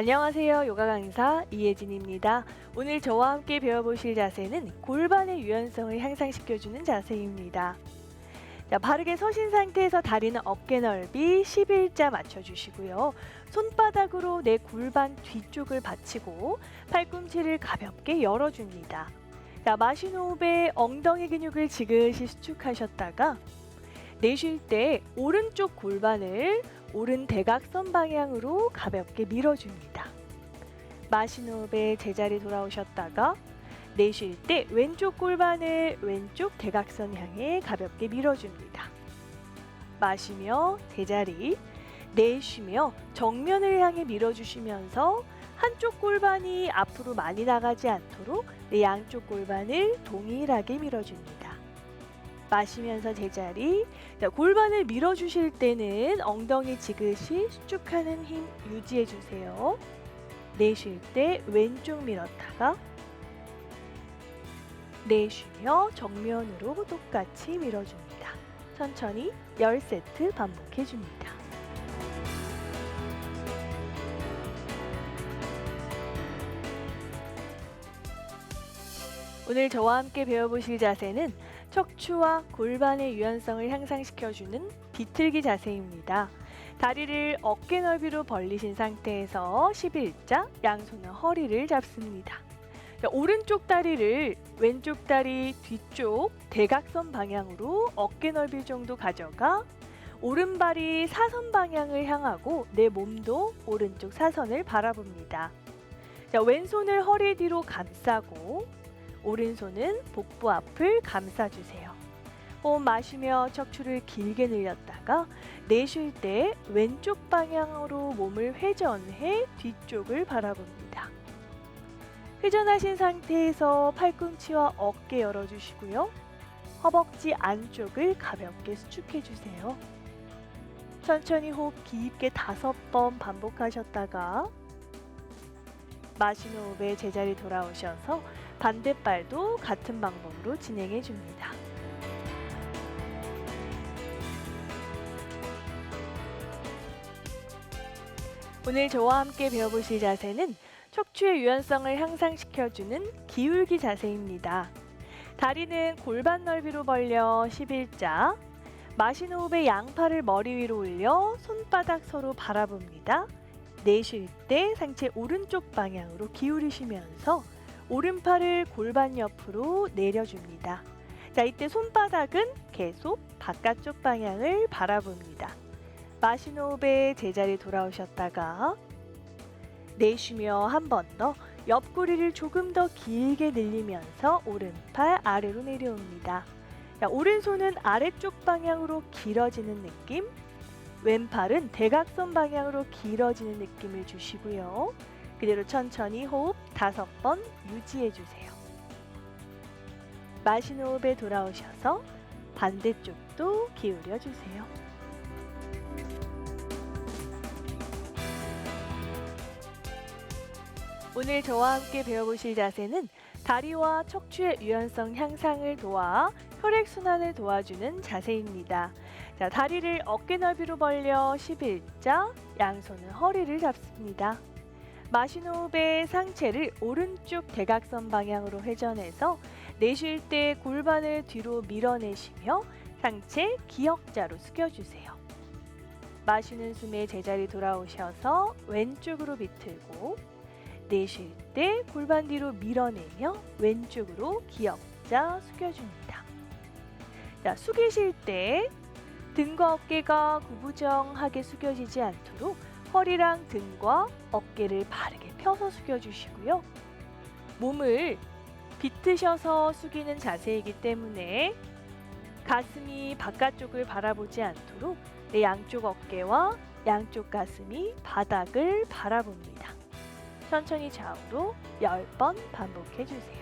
안녕하세요. 요가 강사 이혜진입니다. 오늘 저와 함께 배워보실 자세는 골반의 유연성을 향상시켜주는 자세입니다. 자, 바르게 서신 상태에서 다리는 어깨 넓이 11자 맞춰주시고요. 손바닥으로 내 골반 뒤쪽을 받치고 팔꿈치를 가볍게 열어줍니다. 자, 마신 호흡에 엉덩이 근육을 지그시 수축하셨다가 내쉴 때 오른쪽 골반을 오른 대각선 방향으로 가볍게 밀어줍니다. 호흡에 제자리 돌아오셨다가 내쉴 때 왼쪽 골반을 왼쪽 대각선 향해 가볍게 밀어줍니다. 마시며 제자리, 내쉬며 정면을 향해 밀어주시면서 한쪽 골반이 앞으로 많이 나가지 않도록 내 양쪽 골반을 동일하게 밀어줍니다. 마시면서 제자리. 자, 골반을 밀어주실 때는 엉덩이 지그시 수축하는 힘 유지해 주세요. 내쉴 때 왼쪽 밀었다가 내쉬며 정면으로 똑같이 밀어줍니다. 천천히 10세트 반복해 줍니다. 오늘 저와 함께 배워보실 자세는 척추와 골반의 유연성을 향상시켜주는 비틀기 자세입니다. 다리를 어깨 넓이로 벌리신 상태에서 11자 양손은 허리를 잡습니다. 자, 오른쪽 다리를 왼쪽 다리 뒤쪽 대각선 방향으로 어깨 넓이 정도 가져가 오른발이 사선 방향을 향하고 내 몸도 오른쪽 사선을 바라봅니다. 자, 왼손을 허리 뒤로 감싸고 오른손은 복부 앞을 감싸주세요. 호흡 마시며 척추를 길게 늘렸다가 내쉴 때 왼쪽 방향으로 몸을 회전해 뒤쪽을 바라봅니다. 회전하신 상태에서 팔꿈치와 어깨 열어주시고요. 허벅지 안쪽을 가볍게 수축해주세요. 천천히 호흡 깊게 다섯 번 반복하셨다가 마신 호흡에 제자리 돌아오셔서 반대발도 같은 방법으로 진행해 줍니다. 오늘 저와 함께 배워보실 자세는 척추의 유연성을 향상시켜주는 기울기 자세입니다. 다리는 골반 넓이로 벌려 11자, 마신 호흡에 양팔을 머리 위로 올려 손바닥 서로 바라봅니다. 내쉴 때 상체 오른쪽 방향으로 기울이시면서 오른팔을 골반 옆으로 내려줍니다. 자, 이때 손바닥은 계속 바깥쪽 방향을 바라봅니다. 호흡에 제자리 돌아오셨다가 내쉬며 한 번 더 옆구리를 조금 더 길게 늘리면서 오른팔 아래로 내려옵니다. 자, 오른손은 아래쪽 방향으로 길어지는 느낌, 왼팔은 대각선 방향으로 길어지는 느낌을 주시고요. 그대로 천천히 호흡 다섯 번 유지해 주세요. 마신 호흡에 돌아오셔서 반대쪽도 기울여 주세요. 오늘 저와 함께 배워보실 자세는 다리와 척추의 유연성 향상을 도와 혈액순환을 도와주는 자세입니다. 자, 다리를 어깨 넓이로 벌려 11자, 양손은 허리를 잡습니다. 마신 호흡에 상체를 오른쪽 대각선 방향으로 회전해서 내쉴 때 골반을 뒤로 밀어내시며 상체 기역자로 숙여주세요. 마시는 숨에 제자리 돌아오셔서 왼쪽으로 비틀고 내쉴 때 골반 뒤로 밀어내며 왼쪽으로 기역자 숙여줍니다. 자, 숙이실 때 등과 어깨가 구부정하게 숙여지지 않도록 허리랑 등과 어깨를 바르게 펴서 숙여주시고요. 몸을 비트셔서 숙이는 자세이기 때문에 가슴이 바깥쪽을 바라보지 않도록 내 양쪽 어깨와 양쪽 가슴이 바닥을 바라봅니다. 천천히 좌우로 10번 반복해 주세요.